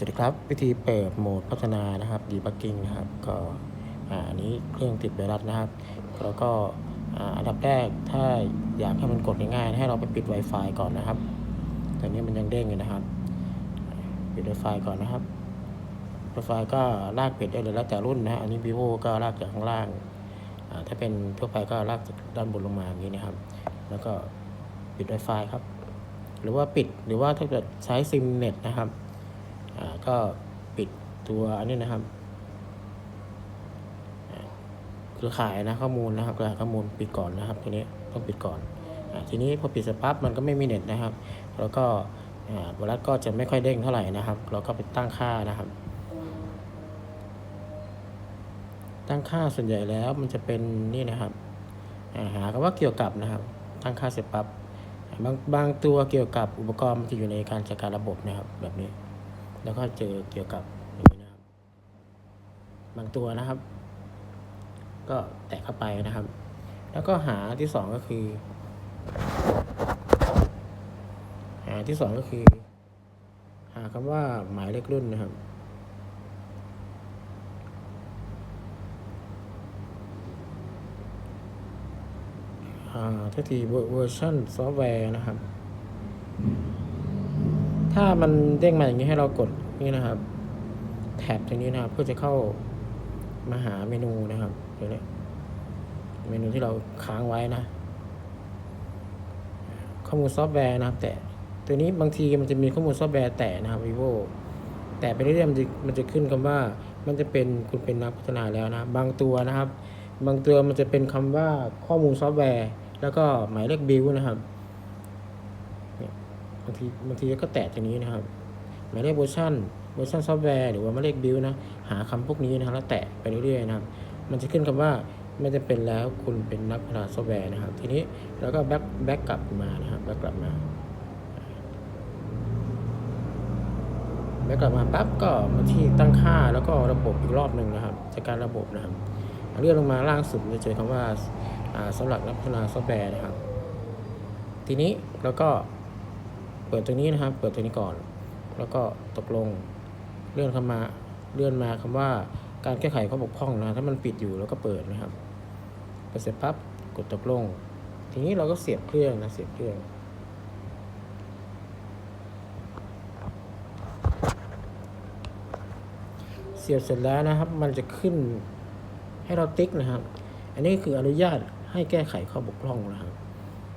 สวัสดีครับวิธีเปิดโหมดพัฒนานะครับดีบักกิ้งนะครับก็อ่าอันนี้เครื่องติดไวรัสนะครับ แล้วก็อ่าอันดับแรกถ้าอยากให้มันกดง่ายๆให้เราไปปิด Wi-Fi ก่อนนะครับตอนนี้มันยังเด้งอยู่นะครับ ปิด Wi-Fi ก่อนนะครับ Wi-Fi ก็ลากปิดได้เลยแล้วแต่รุ่นนะฮะอันนี้ vivo ก็ลากจากข้างล่างอ่าถ้าเป็นทั่วไปก็ลากจากด้านบนลงมาอย่างนี้นะครับ แล้วก็ปิด Wi-Fi ครับ หรือว่าปิดหรือว่าถ้าเกิดใช้ซิมเน็ตนะครับ ก็ปิดตัวอันนี้นะครับเครือข่ายนะข้อมูลนะครับเครือข่ายข้อมูลปิดก่อนนะครับตัวนี้ต้องปิดก่อนอทีนี้พอปิดเสร็จปั๊บมันก็ไม่มีเน็ตนะครับ แล้วก็อ่าไวรัสก็จะไม่ค่อยเด้งเท่าไหร่นะครับ เราก็ไปตั้งค่านะครับ ตั้งค่าส่วนใหญ่แล้วมันจะเป็นนี่นะครับหาคำว่าเกี่ยวกับนะครับ ตั้งค่าเสร็จปั๊บบางบางตัวเกี่ยวกับอุปกรณ์มันจะอยู่ในการจัดการระบบนะครับแบบนี้ แล้วก็เจอเกี่ยวกับอย่างนี้นะครับ บางตัวนะครับ ก็แตะเข้าไปนะครับ แล้วก็หาที่สองก็คือ หาที่สองก็คือ หาคำว่าหมายเลขรุ่นนะครับอ่าทัทีเวอร์ชันซอฟต์แวร์นะครับ ถ้ามันเด้งมาอย่างนี้ให้เรากดนี่นะครับ แท็บตรงนี้นะครับ เพื่อจะเข้ามาหาเมนูนะครับเดี๋ยวนี้เมนูที่เราค้างไว้นะ ข้อมูลซอฟต์แวร์นะครับ แต่ตัวนี้บางทีมันจะมีข้อมูลซอฟต์แวร์แต่นะครับ vivo แต่ไปเรื่อยๆมันจะมันจะขึ้นคำว่า มันจะเป็นคุณเป็นนักพัฒนาแล้วนะ บางตัวนะครับ บางตัวมันจะเป็นคำว่าข้อมูลซอฟต์แวร์ แล้วก็หมายเลขบิลนะครับ บางทีบางทีก็แตะตรงนี้นะครับ หมายเลขเวอร์ชันเวอร์ชันซอฟต์แวร์หรือว่าหมายเลขบิลนะ หาคำพวกนี้นะครับแล้วแตะไปเรื่อยๆนะครับ มันจะขึ้นคำว่าไม่จะเป็นแล้วคุณเป็นนักพัฒนาซอฟต์แวร์นะครับ ทีนี้แล้วก็แบ็คแบ็กกลับมานะครับแบ็กกลับมาแบ็กกลับมาปั๊บก็มาที่ตั้งค่าแล้วก็ระบบอีกรอบหนึ่งนะครับจัดการระบบนะครับเลื่อนลงมาล่างสุดจะเจอคำว่าอ่าสำหรับนักพัฒนาซอฟต์แวร์นะครับ ทีนี้แล้วก็ เปิดตัวนี้นะครับ เปิดตัวนี้ก่อน แล้วก็ตกลงเลื่อนเข้ามาเลื่อนมาคำว่าการแก้ไขข้อบกพร่องนะ ถ้ามันปิดอยู่แล้วก็เปิดนะครับพอเสร็จปั๊บกดตกลง ทีนี้เราก็เสียบเครื่องนะเสียบเครื่องเสียบเสร็จแล้วนะครับ มันจะขึ้นให้เราติ๊กนะครับ อันนี้คืออนุญาตให้แก้ไขข้อบกพร่องนะครับ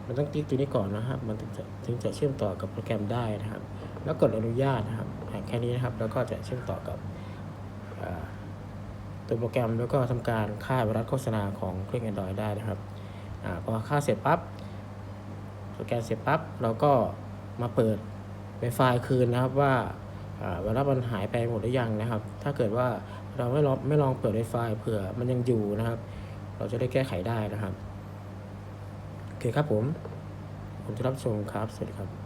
มันต้องติ๊กตัวนี้ก่อนนะครับ มันถึงจะถึงจะเชื่อมต่อกับโปรแกรมได้นะครับ แล้วกดอนุญาตนะครับแค่นี้นะครับ แล้วก็จะเชื่อมต่อกับตัวโปรแกรมแล้วก็ทำการฆ่าไวรัสโฆษณาของเครื่อง Android ได้นะครับอพอฆ่าเสร็จปั๊บโปรแกรมเสร็จปั๊บเราก็มาเปิดเป็นไฟล์คืนนะครับว่าอ่าไวรัสมันหายไปหมดหรือยังนะครับ ถ้าเกิดว่าเราไม่ลองไม่ลองเปิดไฟล์เผื่อมันยังอยู่นะครับ เราจะได้แก้ไขได้นะครับ เคครับผม ผมจะรับชมครับ สวัสดีครับ